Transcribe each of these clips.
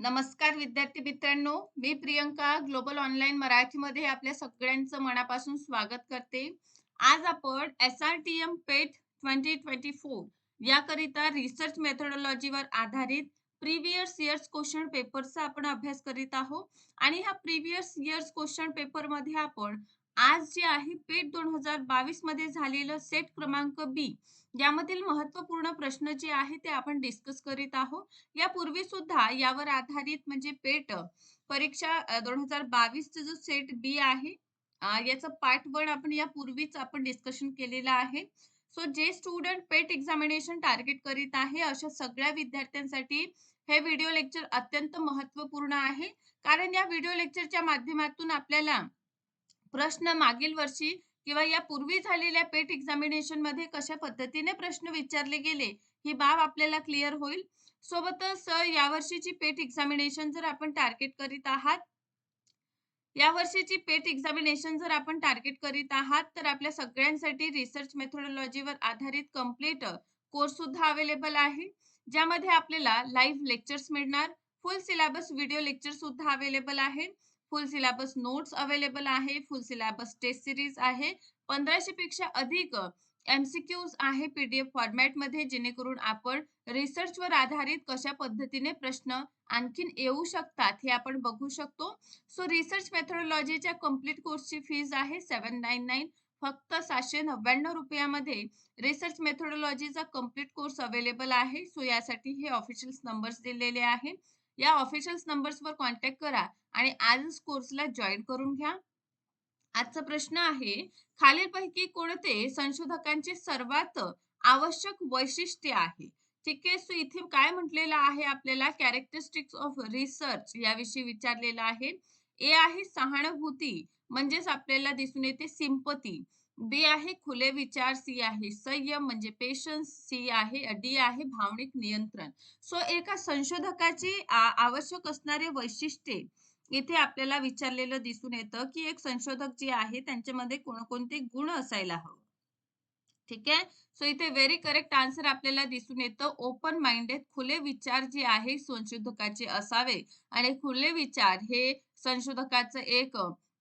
नमस्कार विद्यार्थी मित्रांनो मी प्रियंका ग्लोबल ऑनलाईन मराठीमध्ये आपल्या सगळ्यांचं मनापासून स्वागत करते. आज आपण S R T M PET twenty twenty four याकरिता रिसर्च मेथोडॉलॉजीवर आधारित प्रिव्हियस इयर्स क्वेश्चन पेपरचा आपण अभ्यास करीत आहोत. आणि ह्या प्रिव्हियस इयर्स क्वेश्चन पेपरमध्ये आपण आज जे आहे पेट दोन हजार बावीसमध्ये झालेलं सेट क्रमांक बी यामधील महत्त्वपूर्ण प्रश्न जे आहे ते आपण डिस्कस करीत आहोत. यापूर्वी सुद्धा यावर आधारित म्हणजे पेट परीक्षा दोन हजार बावीसचा जो सेट बी आहे याचं पार्ट वन आपण यापूर्वीच आपण डिस्कशन केलेलं आहे. सो जे स्टुडंट पेट एक्झामिनेशन टार्गेट करीत आहे अशा सगळ्या विद्यार्थ्यांसाठी हे व्हिडिओ लेक्चर अत्यंत महत्त्वपूर्ण आहे. कारण या व्हिडिओ लेक्चरच्या माध्यमातून आपल्याला प्रश्न मागील वर्षी किंवा या पूर्वी झालेल्या पेट एक्झामिनेशनमध्ये कशा पद्धतीने प्रश्न विचारले गेले ही बाब आपल्याला क्लिअर होईल. सोबतच यावर्षीची पेट एक्झामिनेशन जर आपण टार्गेट करीत आहात या वर्षीची पेट एक्झामिनेशन जर आपण टार्गेट करीत आहात तर आपल्या सगळ्यांसाठी रिसर्च मेथोडॉलॉजीवर आधारित कंप्लीट कोर्स सुद्धा अवेलेबल आहे. ज्यामध्ये आपल्याला लाईव्ह लेक्चर्स मिळणार फुल सिलेबस व्हिडिओ लेक्चर सुद्धा अवेलेबल आहे. फुल सिलेबस नोट्स अवेलेबल आहे फुल सिलेबस टेस्ट सिरीज आहे. पंधराशे पेक्षा अधिक एमसीक्यूज आहे पीडीएफ फॉर्मॅटमध्ये जेणेकरून आपण रिसर्च वर आधारित कशा पद्धतीने प्रश्न आणखीन येऊ शकतात हे आपण बघू शकतो. सो रिसर्च मेथडॉलॉजीच्या कंप्लीट कोर्सची फीज आहे सेवन नाईन नाईन फक्त सातशे नव्याण्णव रुपयामध्ये. रिसर्च मेथडॉलॉजीचा कंप्लीट कोर्स अवेलेबल आहे. सो यासाठी हे ऑफिशियल नंबर्स दिलेले आहे. या ऑफिशियल नंबर्सवर कॉन्टॅक्ट करा आणि आजच कोर्सला जॉईन करून घ्या. आजचा प्रश्न आहे खालीलपैकी कोणते संशोधकांचे सर्वात आवश्यक वैशिष्ट्य आहे? ठीक आहे सो इथे काय म्हटलेलं आहे आपल्याला? कॅरेक्टरिस्टिक्स ऑफ रिसर्च याविषयी विचारलेलं आहे. ए आहे सहानुभूती म्हणजेच आपल्याला दिसून येते सिंपती बी आहे खुले विचार सी आहे संयम म्हणजे पेशन्स सी आहे डी आहे भावनिक नियंत्रण. सो एका संशोधकाची आवश्यक असणारे वैशिष्ट्ये इथे आपल्याला विचारलेलं दिसून येतं की एक संशोधक जे आहे त्यांच्यामध्ये कोणकोणते गुण असायला हवं. ठीक आहे? सो इथे व्हेरी करेक्ट आन्सर आपल्याला दिसून येतं. ओपन माइंडेड खुले विचार जे आहे संशोधकाचे असावे. आणि खुले विचार हे संशोधकाचं एक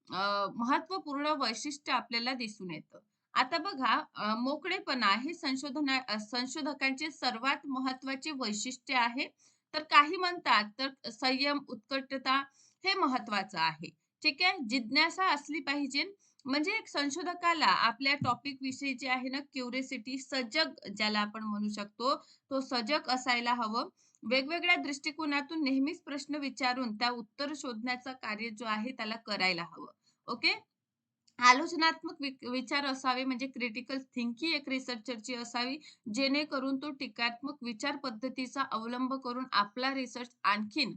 महत्त्वपूर्ण वैशिष्ट्य आपल्याला दिसून येतं. आता बघा मोकळेपणा हे संशोधना संशोधकांचे सर्वात महत्त्वाचे वैशिष्ट्य आहे. तर काही म्हणतात तर संयम उत्कटता हे महत्वाचं आहे. ठीक आहे? जिज्ञासा असली पाहिजे. म्हणजे एक संशोधकाला आपल्या टॉपिक विषयी जे आहे ना क्युरिसिटी सजग ज्याला आपण म्हणू शकतो तो सजग असायला हवं. वेगवेगळ्या दृष्टिकोनातून नेहमीच प्रश्न विचारून त्या उत्तर शोधण्याचा कार्य जो आहे त्याला करायला हवं. ओके? आलोचनात्मक विचार असावे म्हणजे क्रिटिकल थिंकिंग एक रिसर्चरची असावी जेणेकरून तो टीकात्मक विचार पद्धतीचा अवलंब करून आपला रिसर्च आणखीन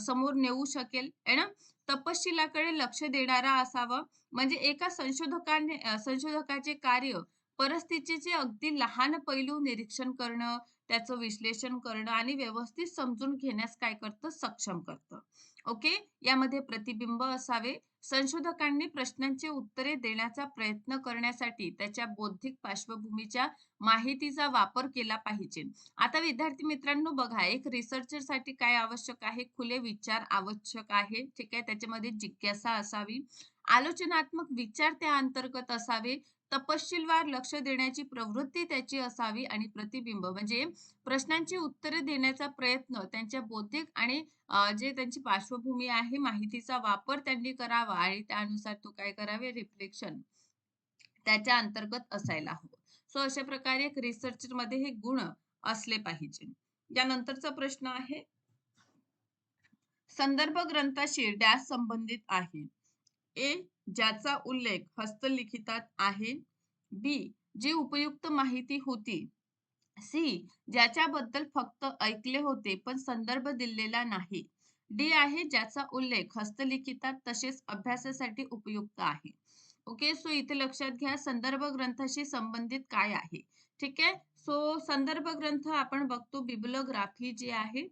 समोर नेऊ शकेल ना? तपशिलाकडे लक्ष देणारा असावा. म्हणजे एका संशोधकाने संशोधकाचे कार्य परिस्थितीचे अगदी लहान पैलू निरीक्षण करणं त्याचं विश्लेषण करणं आणि व्यवस्थित समजून घेण्यास काय करतं? सक्षम करतं. ओके? यामध्ये प्रतिबिंब असावे. संशोधकांनी प्रश्नांचे उत्तरे देण्याचा प्रयत्न करण्यासाठी त्याच्या बौद्धिक पार्श्वभूमीच्या माहितीचा वापर केला पाहिजे. आता विद्यार्थी मित्रांनो बघा एक रिसर्चरसाठी काय आवश्यक आहे? खुले विचार आवश्यक आहे. ठीक आहे? त्याच्यामध्ये जिज्ञासा असावी. आलोचनात्मक विचार त्या अंतर्गत असावे. तपशीलवार लक्ष देण्याची प्रवृत्ती त्याची असावी आणि प्रतिबिंब. म्हणजे प्रश्नांची उत्तरे देण्याचा प्रयत्न त्यांच्या बौद्धिक आणि जे त्यांची पार्श्वभूमी आहे माहितीचा वापर त्यांनी करावा आणि त्यानुसार तो काय करावे? रिफ्लेक्शन त्याच्या अंतर्गत असायला हवं. सो अशा प्रकारे एक रिसर्चरमध्ये हे गुण असले पाहिजे. यानंतरचा प्रश्न आहे. संदर्भ ग्रंथाशी डॅश संबंधित आहे. ए ज्याचा उल्लेख हस्तलिखितात आहे. बी जी उपयुक्त माहिती होती. सी ज्याच्याबद्दल फक्त ऐकले होते पण संदर्भ दिलेला नाही. डी आहे ज्याचा उल्लेख हस्तलिखितात तसेच अभ्यासासाठी उपयुक्त आहे. ओके सो इथे लक्षात घ्या संदर्भ ग्रंथाशी संबंधित काय आहे. ठीक आहे? सो संदर्भ ग्रंथ आपण बघतो बिब्लोग्राफी जी आहे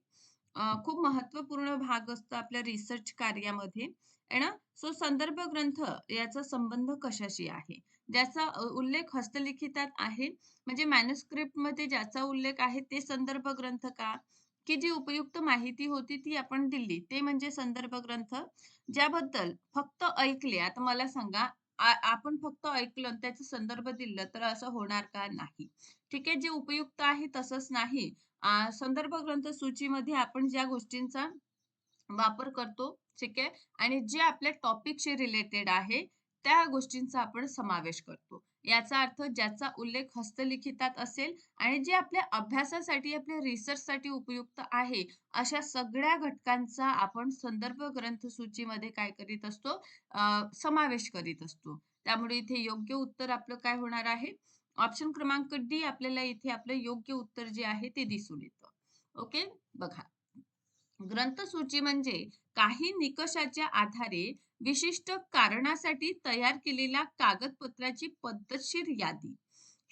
खूप महत्त्वपूर्ण भाग असतो आपल्या रिसर्च कार्यामध्ये. ना सो संदर्भ ग्रंथ याचा संबंध कशाशी आहे? ज्याचा उल्लेख हस्तलिखितात आहे. म्हणजे मॅन्युस्क्रिप्टमध्ये ज्याचा उल्लेख आहे ते संदर्भ ग्रंथ का? की जी उपयुक्त माहिती होती ती आपण दिली. ते म्हणजे संदर्भ ग्रंथ. ज्याबद्दल फक्त ऐकले. आता मला सांगा आपण फक्त ऐकलं त्याचा संदर्भ दिलं तर असं होणार का नाही? ठीक आहे जे उपयुक्त आहे तसंच नाही. संदर्भ ग्रंथ सूचीमध्ये आपण ज्या गोष्टींचा वापर करतो ठीक आहे? आणि जे आपल्या टॉपिकशी रिलेटेड आहे त्या गोष्टींचा आपण समावेश करतो. याचा अर्थ ज्याचा उल्लेख हस्तलिखितात असेल आणि जे आपल्या अभ्यासासाठी आपल्या रिसर्चसाठी उपयुक्त आहे अशा सगळ्या घटकांचा आपण संदर्भ ग्रंथ सूचीमध्ये काय करीत असतो? समावेश करीत असतो. त्यामुळे इथे योग्य उत्तर आपलं काय होणार आहे? ऑप्शन क्रमांक डी आपल्याला इथे आपलं योग्य उत्तर जे आहे ते दिसून येतं. ओके बघा. ग्रंथसूची म्हणजे काही निकषाच्या आधारे विशिष्ट कारणासाठी तयार केलेल्या कागदपत्राची पद्धतशीर यादी.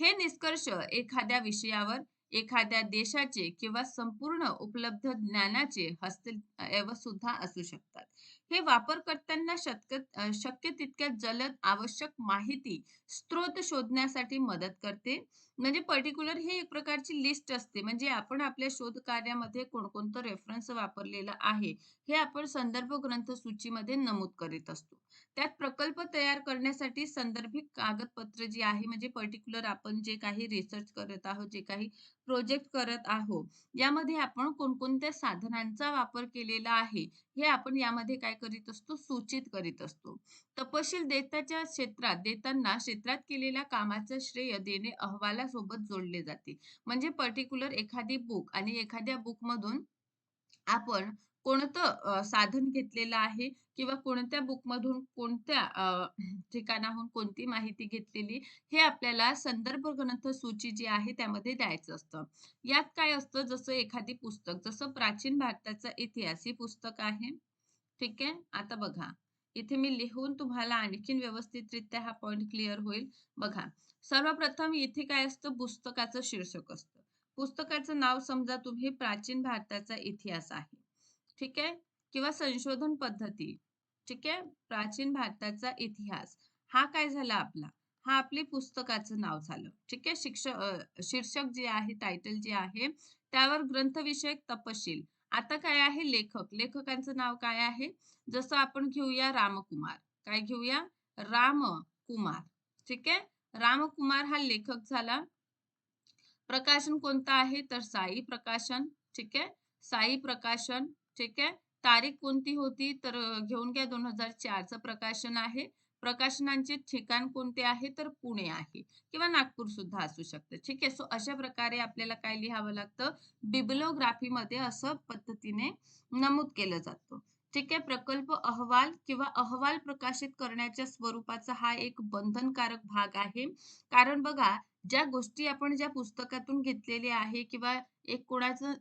हे निष्कर्ष एखाद्या विषयावर एखाद्या देशाचे किंवा संपूर्ण उपलब्ध ज्ञानाचे हस्तऐवज सुद्धा असू शकतात. हे वापरकर्त्यांना शक्य शक्य तितक्या जलद आवश्यक माहिती स्त्रोत शोधण्यासाठी मदत करते. म्हणजे पर्टिक्युलर हे एक प्रकारची लिस्ट असते. म्हणजे आपण आपल्या शोध कार्यामध्ये कोणकोणतं रेफरन्स वापरलेलं आहे हे आपण संदर्भ ग्रंथ सूचीमध्ये नमूद करीत असतो. त्यात प्रकल्प तयार करण्यासाठी संदर्भित कागदपत्र जी आहे म्हणजे पर्टिक्युलर आपण जे काही रिसर्च करत आहोत जे काही प्रोजेक्ट करत आहोत यामध्ये आपण कोणकोणत्या साधनांचा वापर केलेला आहे हे आपण यामध्ये काय करीत असतो? सूचित करीत असतो. तपशील देताच्या क्षेत्रात देताना क्षेत्रात केलेल्या कामाचं श्रेय देणे अहवालासोबत जोडले जाते. म्हणजे पर्टिक्युलर एखादी बुक आणि एखाद्या बुक मधून आपण कोणतं साधन घेतलेलं आहे किंवा कोणत्या बुकमधून कोणत्या ठिकाणाहून कोणती माहिती घेतलेली हे आपल्याला संदर्भ ग्रंथ सूची जी आहे त्यामध्ये द्यायचं असतं. यात काय असतं जसं एखादी पुस्तक जसं प्राचीन भारताचा इतिहास ही पुस्तक आहे. ठीक आहे? आता बघा. इथे मी लिहून तुम्हाला आणखीन व्यवस्थितरित्या हा पॉइंट क्लिअर होईल. बघा. सर्वप्रथम इथे काय असतं? पुस्तकाचं शीर्षक असतं. पुस्तकाचं नाव समजा तुम्ही प्राचीन भारताचा इतिहास आहे. ठीक आहे? किंवा संशोधन पद्धती. ठीक आहे? प्राचीन भारताचा इतिहास. हा काय झाला आपला? हा आपले पुस्तकाचं नाव झालं. ठीक आहे? शिक्षक शीर्षक जे आहे टायटल जे आहे त्यावर ग्रंथविषयक तपशील. आता काय आहे? लेखक. लेखकांचं नाव काय आहे? जसं आपण घेऊया रामकुमार. काय घेऊया? रामकुमार. ठीक आहे? रामकुमार हा लेखक झाला. प्रकाशन कोणतं आहे? तर साई प्रकाशन ठीक आहे? साई प्रकाशन ठीक आहे? तारीख कोणती होती? तर घेऊन घ्या दोन हजार चारचं प्रकाशन आहे. प्रकाशनांचे ठिकाण कोणते आहे? तर पुणे आहे किंवा नागपूर सुद्धा असू शकतं. ठीक आहे? सो अशा प्रकारे आपल्याला काय लिहावं लागतं? बिब्लोग्राफीमध्ये असं पद्धतीने नमूद केलं जातं. ठीक आहे? प्रकल्प अहवाल किंवा अहवाल प्रकाशित करण्याच्या स्वरूपाचा हा एक बंधनकारक भाग आहे. कारण बघा ज्या गोष्टी आपण ज्या पुस्तकातून घेतलेल्या आहे किंवा एक कोणाचं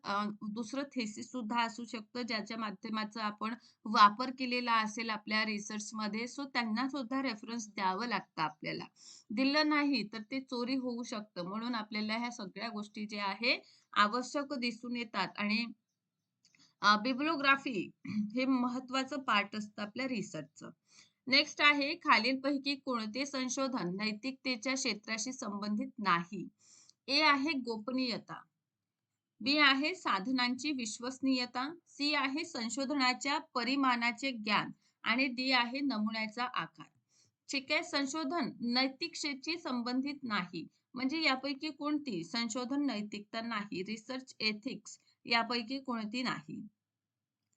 दुसरं थेसिस सुद्धा असू शकतं ज्याच्या माध्यमाचा आपण वापर केलेला असेल आपल्या रिसर्च मध्ये सो त्यांना सुद्धा रेफरन्स द्यावं लागतं आपल्याला. दिलं नाही तर ते चोरी होऊ शकतं. म्हणून आपल्याला ह्या सगळ्या गोष्टी ज्या आहे आवश्यक दिसून येतात. आणि बिब्लोग्राफी हे महत्वाचं पार्ट असतं आपल्या रिसर्चचं नेक्स्ट आहे खालीलपैकी कोणते संशोधन नैतिकतेच्या क्षेत्राशी संबंधित नाही? ए आहे गोपनीयता. बी आहे साधनांची विश्वसनीयता. सी आहे संशोधनाच्या परिमाणाचे ज्ञान. आणि डी आहे नमुन्याचा आकार. ठीक आहे संशोधन नैतिकतेशी संबंधित नाही. म्हणजे यापैकी कोणती? संशोधन नैतिकता नाही. रिसर्च एथिक्स यापैकी कोणती नाही.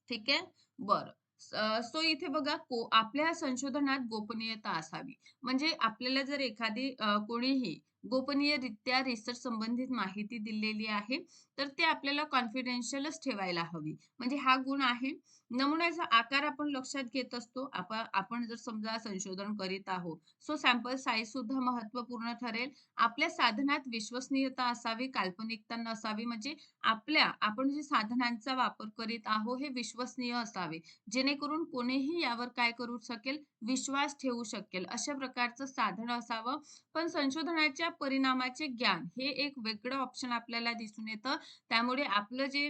ठीक आहे? बर. सो इथे बघा आपल्या संशोधनात गोपनीयता असावी. म्हणजे आपल्याला जर एखादी कोणीही गोपनीयरित्या रिसर्च संबंधित माहिती दिलेली आहे तर ते आपल्याला कॉन्फिडेन्शियलच ठेवायला हवी. म्हणजे हा गुण आहे. नमुन्याचा आकार आपण लक्षात घेत असतो. आपण आपण जर समजा संशोधन करीत आहोत सो सॅम्पल साईज सुद्धा महत्त्वपूर्ण ठरेल. आपल्या साधनात विश्वसनीयता असावी काल्पनिकता नसावी म्हणजे आपल्या आपण जे साधनांचा वापर करीत आहोत हे विश्वसनीय असावे. जेणेकरून कोणीही यावर काय करू शकेल? विश्वास ठेवू शकेल. अशा प्रकारचं साधन असावं. पण संशोधनाच्या परिणामाचे ज्ञान हे एक वेगळं ऑप्शन आपल्याला दिसून येतं. त्यामुळे आपलं जे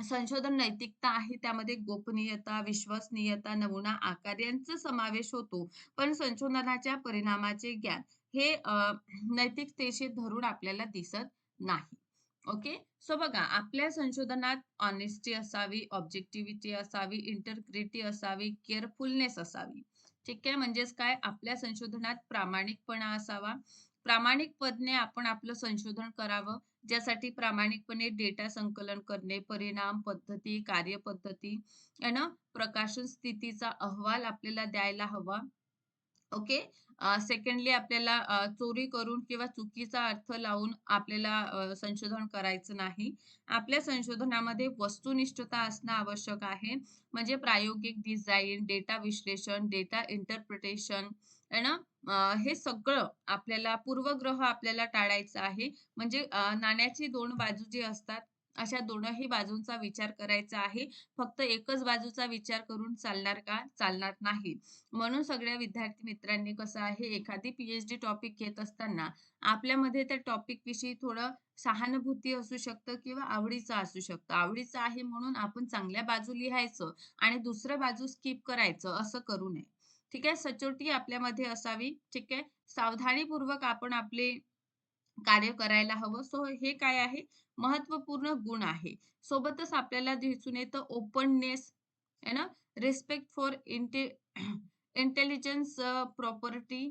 संशोधन नैतिकता आहे त्यामध्ये गोपनीयता विश्वसनीयता नमुना आकार यांचा समावेश होतो. पण संशोधनाच्या परिणामाचे ज्ञान हे नैतिकतेशी धरून आपल्याला दिसत नाही. ओके? सो बघा आपल्या संशोधनात ऑनेस्टी असावी ऑब्जेक्टिव्हिटी असावी इंटरग्रिटी असावी केअरफुलनेस असावी. ठीक आहे? म्हणजेच काय? आपल्या संशोधनात प्रामाणिकपणा असावा. प्रामाणिकपणे आपण आपलं संशोधन करावं ज्यासाठी प्रामाणिकपणे डेटा संकलन करणे परिणाम पद्धती कार्यपद्धती ना प्रकाशन स्थितीचा अहवाल आपल्याला द्यायला हवा. ओके? सेकंडली आपल्याला चोरी करून किंवा चुकीचा अर्थ लावून आपल्याला संशोधन करायचं नाही. आपल्या संशोधनामध्ये वस्तुनिष्ठता असणं आवश्यक आहे. म्हणजे प्रायोगिक डिझाईन डेटा विश्लेषण डेटा इंटरप्रिटेशन ना? हे सगळं आपल्याला पूर्वग्रह आपल्याला टाळायचं आहे. म्हणजे नाण्याची दोन बाजू जी असतात अशा दोनही बाजूंचा विचार करायचा आहे. फक्त एकच बाजूचा विचार करून चालणार का? चालणार नाही. म्हणून सगळ्या विद्यार्थी मित्रांनी कसं आहे एखादी पीएचडी टॉपिक घेत असताना आपल्यामध्ये त्या टॉपिक विषयी थोडं सहानुभूती असू शकतं किंवा आवडीचं असू शकतं. आवडीचं आहे म्हणून आपण चांगल्या बाजू लिहायचं आणि दुसरं बाजू स्किप करायचं असं करू नये. ठीक आहे? सचोटी आपल्यामध्ये असावी ठीक आहे? सावधानीपूर्वक आपण आपले कार्य करायला हवं. सो हे काय आहे? महत्त्वपूर्ण गुण आहे. सोबतच आपल्याला दिसून येतं ओपननेस आहे ना? Respect for inte intelligence property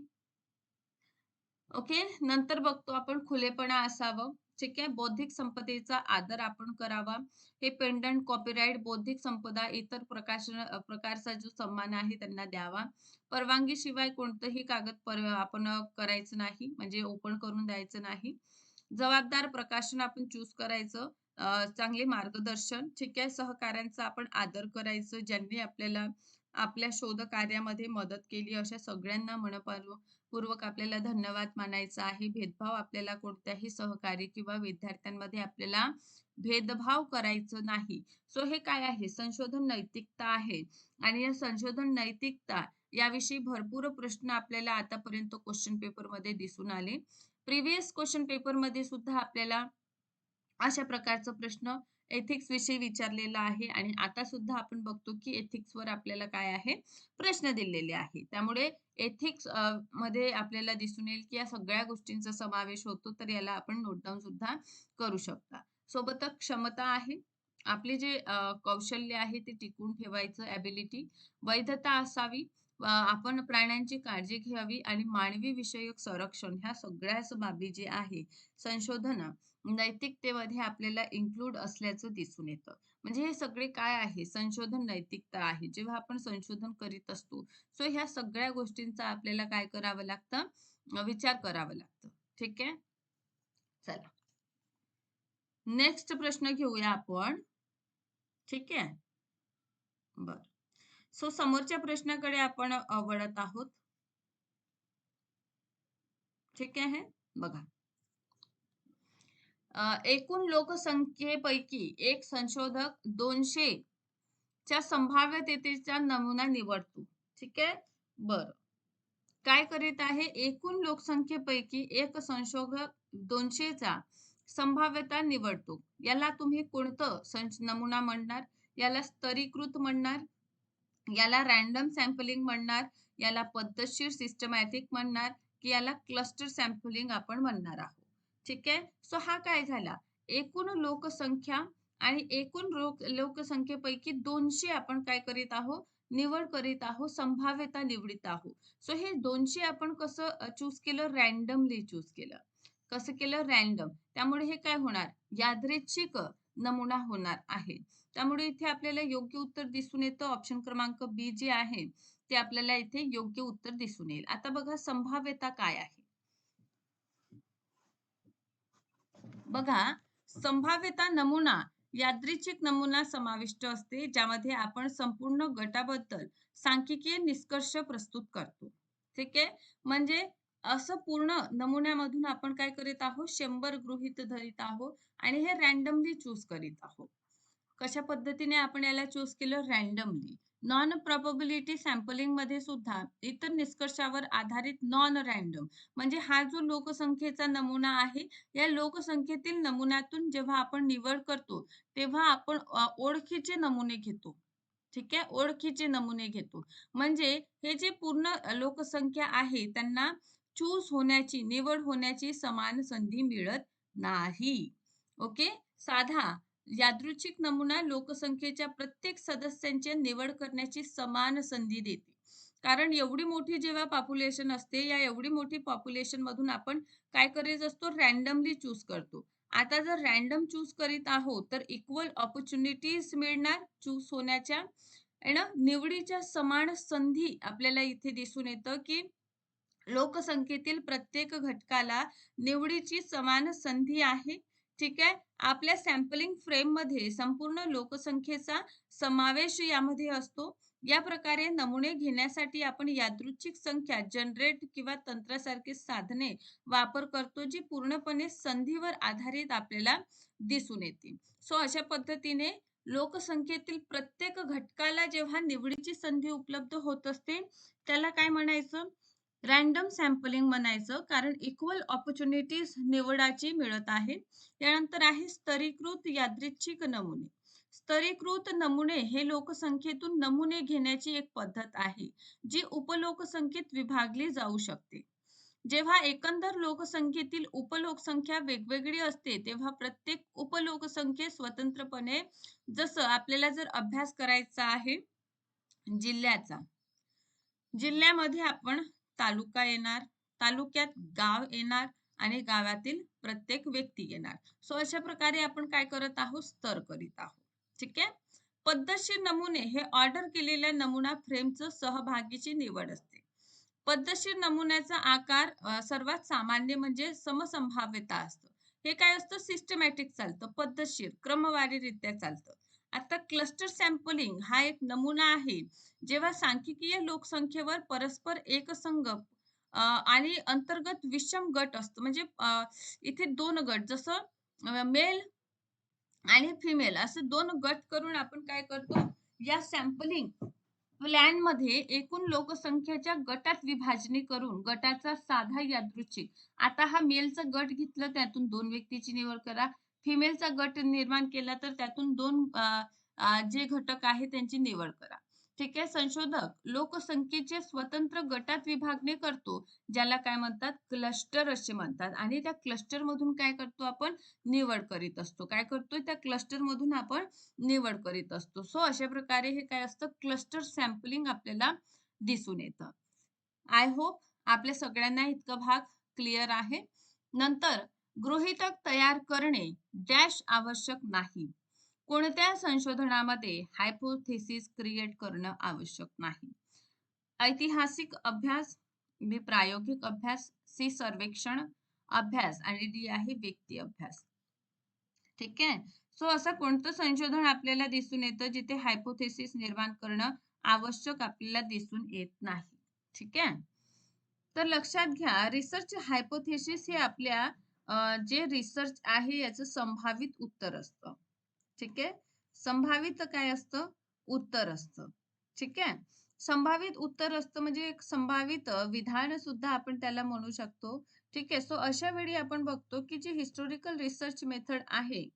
okay नंतर बघतो आपण खुलेपणा असावं. ठीक आहे? बौद्धिक संपदेचा आदर आपण करावा. हे पेंडंट कॉपीराईट बौद्धिक संपदा इतर प्रकाशन प्रकारचा जो सन्मान आहे त्यांना द्यावा. परवानगी शिवाय कोणतंही कागद आपण करायचं नाही. म्हणजे ओपन करून द्यायचं नाही. जबाबदार प्रकाशन आपण चूज करायचं. चांगले मार्गदर्शन ठीक आहे? सहकाऱ्यांचा आपण आदर करायचं ज्यांनी आपल्याला आपल्या शोध कार्यामध्ये मदत केली अशा सगळ्यांना मनपूर्वक आपल्याला धन्यवाद मानायचा आहे. भेदभाव आपल्याला कोणत्याही सहकारी किंवा विद्यार्थ्यांमध्ये आपल्याला भेदभाव करायचं नाही. सो हे काय आहे? संशोधन नैतिकता आहे. आणि या संशोधन नैतिकता याविषयी भरपूर प्रश्न आपल्याला आतापर्यंत क्वेश्चन पेपरमध्ये दिसून आले. प्रिव्हियस क्वेश्चन पेपरमध्ये सुद्धा आपल्याला अशा प्रकारचा प्रश्न एथिक्स विषयी विचारलेला आहे आणि आता सुद्धा आपण बघतो की एथिक्सवर आपल्याला काय आहे? प्रश्न दिलेले आहे. त्यामुळे एथिक्समध्ये आपल्याला दिसून येईल की या सगळ्या गोष्टींचा समावेश होतो तर याला आपण नोट डाऊन सुद्धा करू शकता. सोबतच क्षमता आहे. आपले जे कौशल्य आहे ते टिकून ठेवायचं ॲबिलिटी वैधता असावी. आपण प्राण्यांची काळजी घ्यावी आणि मानवी विषयक संरक्षण ह्या सगळ्याच बाबी जे आहे संशोधन नैतिकतेमध्ये आपल्याला इन्क्लूड असल्याचं दिसून येतं. म्हणजे हे सगळे काय आहे? संशोधन नैतिकता आहे. जेव्हा आपण संशोधन करीत असतो सो ह्या सगळ्या गोष्टींचा आपल्याला काय करावं लागतं? विचार करावा लागतं. ठीक आहे? चला. नेक्स्ट प्रश्न घेऊया आपण. ठीक आहे? बर. सो समोरच्या प्रश्नाकडे आपण वळत आहोत. ठीक आहे? बघा. एकूण लोकसंख्येपैकी एक संशोधक दोनशे च्या संभाव्यतेचा नमुना निवडतो. ठीक आहे? बर. काय करीत आहे? एकूण लोकसंख्येपैकी एक संशोधक दोनशेचा संभाव्यता निवडतो. याला तुम्ही कोणतं नमुना म्हणणार? याला स्तरीकृत म्हणणार? याला रॅन्डम सॅम्पलिंग म्हणणार याला पद्धतशीर सिस्टमॅटिक म्हणणार की याला क्लस्टर सॅम्पलिंग आपण म्हणणार आहोत. ठीक आहे? सो हा काय झाला? एकूण लोकसंख्या आणि एकूण लोकसंख्येपैकी दोनशे आपण काय करीत आहोत? निवड करीत आहोत संभाव्यता निवडीत आहोत. सो हे दोनशे आपण कसं चूज केलं? रॅन्डमली चूज केलं. कसं केलं? रॅन्डम त्यामुळे हे काय होणार? यादृच्छिक नमुना होणार आहे. त्यामुळे इथे आपल्याला योग्य उत्तर दिसून येतं. ऑप्शन क्रमांक बी जे आहे ते आपल्याला इथे योग्य उत्तर दिसून येईल. आता बघा संभाव्यता काय आहे? बघा संभाव्यता नमुना यादृच्छिक नमुना समाविष्ट असते ज्यामध्ये आपण संपूर्ण गटाबद्दल सांख्यिकीय निष्कर्ष प्रस्तुत करतो. ठीक आहे? म्हणजे असं पूर्ण नमुन्यामधून आपण काय करीत आहोत? शंभर गृहित धरीत आहोत आणि हे रॅन्डमली चूज करीत आहोत. कशा पद्धतीने आपण याला चूज केलं? रॅन्डमली नॉन प्रॉबबिलिटी सॅम्पलिंगमध्ये सुद्धा इतर निष्कर्षावर आधारित नॉन रॅन्डम म्हणजे हा जो लोकसंख्येचा नमुना आहे या लोकसंख्येतील नमुन्यातून जेव्हा आपण निवड करतो तेव्हा आपण ओळखीचे नमुने घेतो. ठीक आहे? ओळखीचे नमुने घेतो. म्हणजे हे जे पूर्ण लोकसंख्या आहे त्यांना चूज होण्याची निवड होण्याची समान संधी मिळत नाही. ओके? साधा यादृच्छिक नमुना लोकसंख्येच्या प्रत्येक सदस्यांची निवड करण्याची समान संधी देते. कारण एवढी मोठी जेव्हा पॉप्युलेशन असते या एवढी मोठी पॉप्युलेशन मधून आपण काय करीत असतो? रॅन्डमली चूज करतो. आता जर रॅन्डम चूज करीत आहोत तर इक्वल ऑपॉर्च्युनिटीज मिळणार. चूज होण्याच्या निवडीच्या समान संधी आपल्याला इथे दिसून येतं की लोकसंख्येतील प्रत्येक घटकाला निवडीची समान संधी आहे. ठीक आहे? आपल्या सॅम्पलिंग फ्रेममध्ये संपूर्ण लोकसंख्येचा समावेश यामध्ये असतो. या प्रकारे नमुने घेण्यासाठी आपण यादृच्छिक संख्या जनरेट किंवा तंत्रासारखी साधने वापर करतो जी पूर्णपणे संधीवर आधारित आपल्याला दिसून येते. सो अशा पद्धतीने लोकसंख्येतील प्रत्येक घटकाला जेव्हा निवडीची संधी उपलब्ध होत असते त्याला काय म्हणायचं? रॅन्डम सॅम्पलिंग म्हणायचं कारण इक्वल ऑपॉर्च्युनिटीज निवडाची मिळत आहे. त्यानंतर आहे स्तरीकृत यादृच्छिक नमुने. स्तरीकृत नमुने हे लोकसंख्येतून नमुने घेण्याची एक पद्धत आहे जी उपलोकसंख्येत विभागली जाऊ शकते. जेव्हा एकंदर लोकसंख्येतील उपलोकसंख्या वेगवेगळी असते तेव्हा प्रत्येक उपलोकसंख्ये स्वतंत्रपणे जसं आपल्याला जर अभ्यास करायचा आहे जिल्ह्याचा. जिल्ह्यामध्ये आपण तालुका येणार तालुक्यात गाव येणार आणि गावातील प्रत्येक व्यक्ती येणार. सो अशा प्रकारे आपण काय करत आहोत? स्तर करीत आहोत. ठीक आहे? पद्धतशीर नमुने हे ऑर्डर केलेल्या नमुना फ्रेमचं सहभागीची निवड असते. पद्धतशीर नमुन्याचा आकार सर्वात सामान्य म्हणजे समसंभाव्यता असतं. हे काय असतं? सिस्टमॅटिक चालतं. पद्धतशीर क्रमवारीरित्या चालतं. आता क्लस्टर सॅम्पलिंग हा एक नमुना आहे. जेव्हा सांख्यिकीय लोकसंख्येवर परस्पर एकसंग आणि अंतर्गत विषम गट असतो म्हणजे इथे दोन गट जसं मेल आणि फिमेल असं दोन गट करून आपण काय करतो? या सॅम्पलिंग प्लॅनमध्ये एकूण लोकसंख्येच्या गटात विभाजणी करून गटाचा साधा यादृच्छिक. आता हा मेलचा गट घेतलं त्यातून दोन व्यक्तीची निवड करा. फिमेलचा गट निर्माण केला तर त्यातून दोन जे घटक आहे त्यांची निवड करा. ठीक आहे? संशोधक लोकसंख्येचे स्वतंत्र गटात विभागणी करतो ज्याला काय म्हणतात? क्लस्टर असे म्हणतात. आणि त्या क्लस्टर मधून काय करतो आपण? निवड करीत असतो. काय करतोय? त्या क्लस्टर मधून आपण निवड करीत असतो. सो अशा प्रकारे हे काय असतं? क्लस्टर सॅम्पलिंग आपल्याला दिसून येतं. आय होप आपल्या सगळ्यांना इतका भाग क्लिअर आहे. नंतर गृहितक तयार करणे डॅश आवश्यक नाही. कोणत्या संशोधनामध्ये हायपोथेसिस क्रिएट करणं आवश्यक नाही? ऐतिहासिक अभ्यास बी प्रायोगिक अभ्यास सी सर्वेक्षण अभ्यास आणि डी आहे व्यक्ती अभ्यास. ठीक आहे? सो असं कोणतं संशोधन आपल्याला दिसून येतं जिथे हायपोथेसिस निर्माण करणं आवश्यक आपल्याला दिसून येत नाही? ठीक आहे? तर लक्षात घ्या रिसर्च हायपोथेसिस हे आपल्या जे रिसर्च आहे याचं संभावित उत्तर असतं. ठीक आहे? संभावित काय असतं? उत्तर असतं. ठीक आहे? संभावित उत्तर असतं म्हणजे एक संभावित विधान सुद्धा आपण त्याला म्हणू शकतो. ठीक आहे? सो अशा वेळी आपण बघतो की जी हिस्टोरिकल रिसर्च मेथड आहे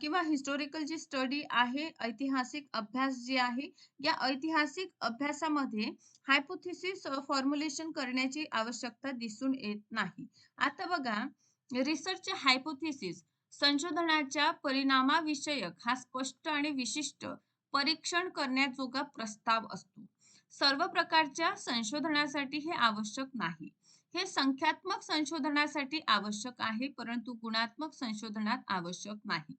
किंवा हिस्टोरिकल जी स्टडी आहे ऐतिहासिक अभ्यास जे आहे या ऐतिहासिक अभ्यासामध्ये हायपोथिसिस फॉर्म्युलेशन करण्याची आवश्यकता दिसून येत नाही. आता बघा रिसर्च हायपोथिसिस संशोधनाच्या परिणामाविषयक हा स्पष्ट आणि विशिष्ट परीक्षण करण्याजोगा प्रस्ताव असतो. सर्व प्रकारच्या संशोधनासाठी हे आवश्यक नाही. हे संख्यात्मक संशोधनासाठी आवश्यक आहे परंतु गुणात्मक संशोधनात आवश्यक नाही.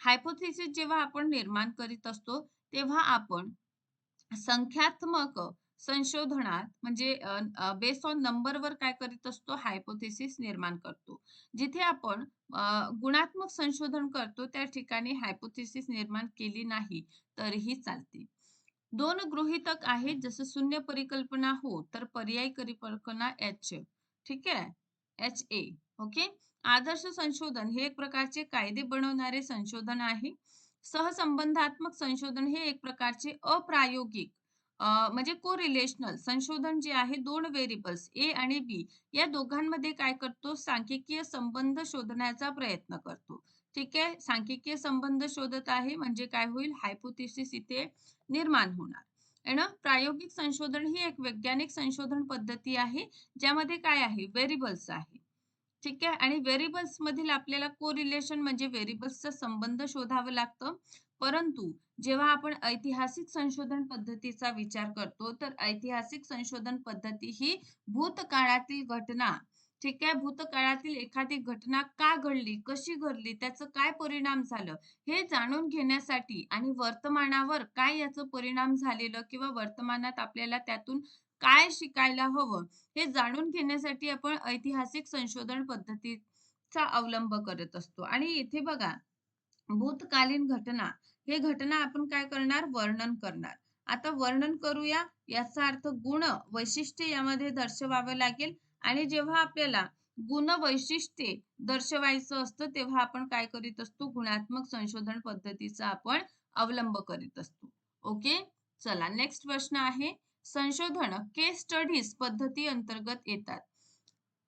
हायपोथेसिस जेव्हा आपण निर्माण करीत असतो तेव्हा आपण संख्यात्मक संशोधनात म्हणजे बेस ऑन नंबरवर काय करीत असतो हायपोथेसिस निर्माण करतो. जिथे आपण गुणात्मक संशोधन करतो त्या ठिकाणी हायपोथेसिस निर्माण केली नाही तरीही चालते. दोन गृहितक आहेत जसं शून्य परिकल्पना हो तर पर्यायी परिकल्पना एच ठीक आहे? एच ए ओके आदर्श संशोधन हे एक प्रकारचे कायदे बनवणारे संशोधन आहे. सहसंबंधात्मक संशोधन हे एक प्रकारचे अप्रायोगिक म्हणजे को रिलेशनल संशोधन जे आहे दोन व्हेरिएबल्स ए आणि बी या दोघांमध्ये काय करतो? सांख्यिकीय संबंध शोधण्याचा प्रयत्न करतो. ठीक आहे? सांख्यिकीय संबंध शोधत आहे म्हणजे काय होईल? हायपोथिसिस इथे निर्माण होणार. ना? प्रायोगिक संशोधन ही एक वैज्ञानिक संशोधन पद्धती आहे ज्यामध्ये काय आहे? व्हेरिएबल्स आहे. ठीक आहे? आणि व्हेरिएबल्स मधील आपल्याला कोरिलेशन म्हणजे व्हेरिएबल्सचा संबंध शोधावं लागतं. परंतु जेव्हा आपण ऐतिहासिक संशोधन पद्धतीचा विचार करतो तर ऐतिहासिक संशोधन पद्धती ही भूतकाळातील घटना ठीक आहे? भूतकाळातील एखादी घटना का घडली कशी घडली त्याचं काय परिणाम झालं हे जाणून घेण्यासाठी आणि वर्तमानावर काय याचं परिणाम झालेलं किंवा वर्तमानात आपल्याला त्यातून काय शिकायला हवं हे जाणून घेण्यासाठी आपण ऐतिहासिक संशोधन पद्धतीचा अवलंब करत असतो. आणि इथे बघा भूतकालीन घटना. हे घटना आपण काय करणार? वर्णन करणार. आता वर्णन करूया. याचा अर्थ गुण वैशिष्ट्य यामध्ये दर्शवावं लागेल. आणि जेव्हा आपल्याला गुण वैशिष्ट्ये दर्शवायचं असतं तेव्हा आपण काय करीत असतो? गुणात्मक संशोधन पद्धतीचा आपण अवलंब करीत असतो. ओके? चला नेक्स्ट प्रश्न आहे. संशोधन केस स्टडीज पद्धती अंतर्गत येतात.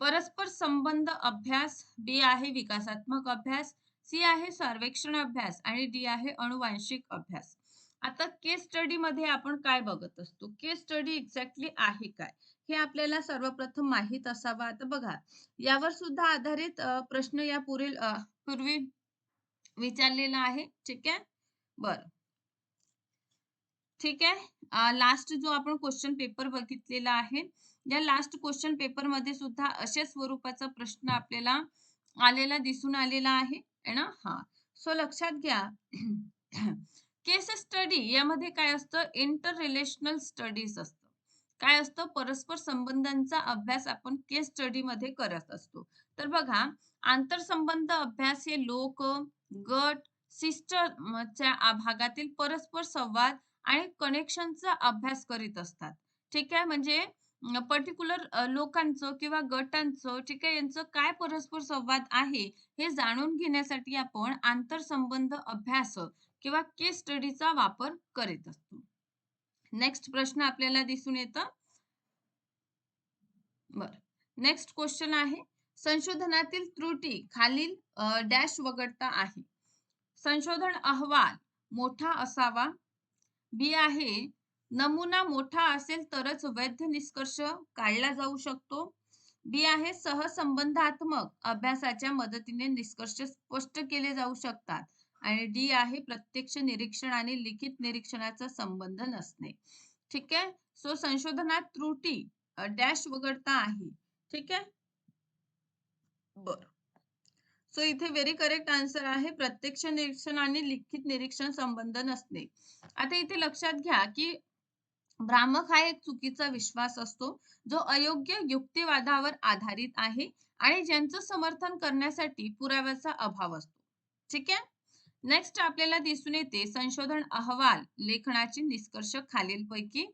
परस्पर संबंध अभ्यास बी आहे विकासात्मक अभ्यास. सी आहे सर्वेक्षण अभ्यास आणि डी आहे अनुवांशिक अभ्यास. आता केस स्टडी मध्ये आपण काय बघत असतो? केस स्टडी एक्झॅक्टली आहे काय? हे आपल्याला सर्वप्रथम माहीत असावं. आता बघा यावर सुद्धा आधारित प्रश्न या पुढील पूर्वी विचारलेला आहे. ठीक आहे? बर. ठीक आहे? लास्ट जो आपण क्वेश्चन पेपर बघितलेला आहे या लास्ट क्वेश्चन पेपरमध्ये सुद्धा अशा स्वरूपाचा प्रश्न आपल्याला आलेला दिसून आलेला आहे. ना? हा. सो लक्षात घ्या. केस स्टडी यामध्ये काय असतं? इंटर रिलेशनल स्टडीज असतं. काय असतं? परस्पर संबंधांचा अभ्यास आपण केस स्टडी मध्ये करत असतो. तर बघा आंतरसंबंध अभ्यास हे लोक गट सिस्टरच्या भागातील परस्पर संवाद आणि कनेक्शनचा अभ्यास करीत असतात. ठीक आहे? म्हणजे पर्टिक्युलर लोकांचं किंवा गटांचं ठीक आहे यांचं काय परस्पर संवाद आहे हे जाणून घेण्यासाठी आपण आंतरसंबंध अभ्यास किंवा केस स्टडीचा वापर करीत असतो. नेक्स्ट प्रश्न आपल्याला दिसून येतं. बर. नेक्स्ट क्वेश्चन आहे. संशोधनातील त्रुटी खालील डॅश वगळता आहे. संशोधन अहवाल मोठा असावा. बी आहे नमुना मोठा असेल तरच वैध निष्कर्ष काढला जाऊ शकतो. बी आहे सहसंबंधात्मक अभ्यासाच्या मदतीने निष्कर्ष स्पष्ट केले जाऊ शकतात. आणि डी आहे प्रत्यक्ष निरीक्षण आणि लिखित निरीक्षणाचा संबंध नसणे. ठीक आहे? सो संशोधनात त्रुटी डॅश वगळता आहे. ठीक आहे? बर. सो इथे व्हेरी करेक्ट आन्सर आहे. प्रत्यक्ष निरीक्षण आणि लिखित निरीक्षण संबंध नसणे. आता इथे लक्षात घ्या की भ्रामक हा एक चुकीचा विश्वास असतो जो अयोग्य युक्तिवादावर आधारित आहे आणि ज्यांचं समर्थन करण्यासाठी पुराव्याचा अभाव असतो. ठीक आहे? नेक्स्ट आपल्याला दिसून येते संशोधन अहवाल लेखनाची निष्कर्ष खालीलपैकी.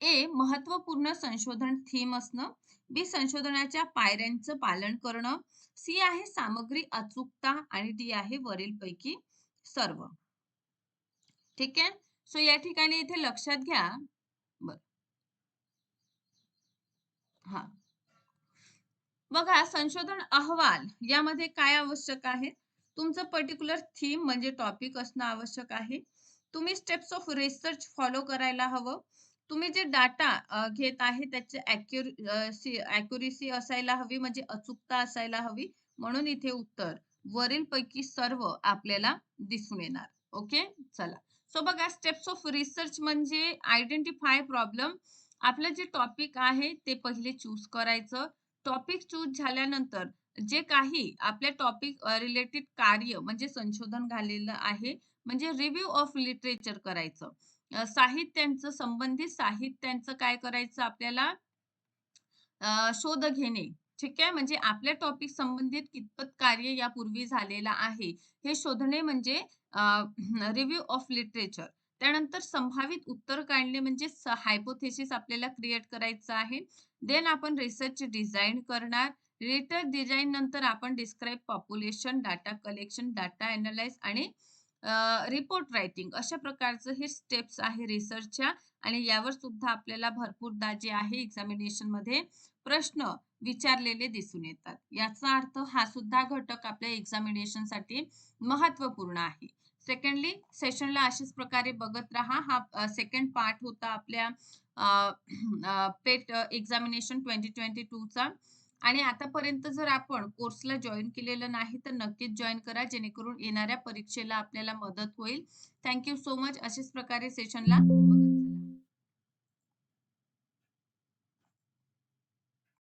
ए महत्त्वपूर्ण संशोधन थीम असणं. बी संशोधनाच्या पायऱ्यांचं पालन करणं. सी आहे सामग्री अचूकता आणि डी आहे वरील पैकी सर्व. ठीक आहे? सो या ठिकाणी इथे लक्षात घ्या बर हा. बघा संशोधन अहवाल यामध्ये काय आवश्यक आहे? तुमचं पर्टिक्युलर थीम म्हणजे टॉपिक असणं आवश्यक आहे. तुम्ही स्टेप्स ऑफ रिसर्च फॉलो करायला हवं. तुम्ही जे डाटा घेत आहे त्याची अॅक्युरेसी असायला हवी म्हणजे अचूकता असायला हवी. म्हणून इथे उत्तर वरील पैकी सर्व आपल्याला दिसून येणार. ओके चला. सो बघा स्टेप्स ऑफ रिसर्च म्हणजे आयडेंटिफाय प्रॉब्लेम आपलं जे टॉपिक आहे ते पहिले चूज करायचं. टॉपिक चूज झाल्यानंतर जे काही आपल्या टॉपिक रिलेटेड कार्य म्हणजे संशोधन झालेलं आहे म्हणजे रिव्ह्यू ऑफ लिटरेचर करायचं. साहित्यांचं संबंधित साहित्यांचं काय करायचं आपल्याला? शोध घेणे. ठीक आहे? म्हणजे आपल्या टॉपिक संबंधित कितपत कार्य यापूर्वी झालेलं आहे हे शोधणे म्हणजे रिव्ह्यू ऑफ लिटरेचर त्यानंतर संभावित उत्तर काढणे म्हणजे हायपोथेसिस आपल्याला क्रिएट करायचं आहे. देन आपण रिसर्च डिझाईन करणार. रिटर डिझाईन नंतर आपण describe population data collection data analyse आणि रिपोर्ट रायटिंग अशा प्रकारचं हे स्टेप्स आहे रिसर्चच्या आणि यावर सुद्धा आपल्याला भरपूरदा जे आहे एक्झामिनेशनमध्ये प्रश्न विचारलेले दिसून येतात. याचा अर्थ हा सुद्धा घटक आपल्या एक्झामिनेशनसाठी महत्त्वपूर्ण आहे. सेकंडली सेशनला अशाच प्रकारे बघत राहा. हा सेकंड पार्ट होता आपल्या PET examination twenty twenty two चा. आणि आतापर्यंत जर आपण कोर्सला जॉईन केलेलं नाही तर नक्कीच जॉईन करा. जेणेकरून येणाऱ्या परीक्षेला आपल्याला मदत होईल. थँक यू सो मच अशाच प्रकारे सेशनला बघत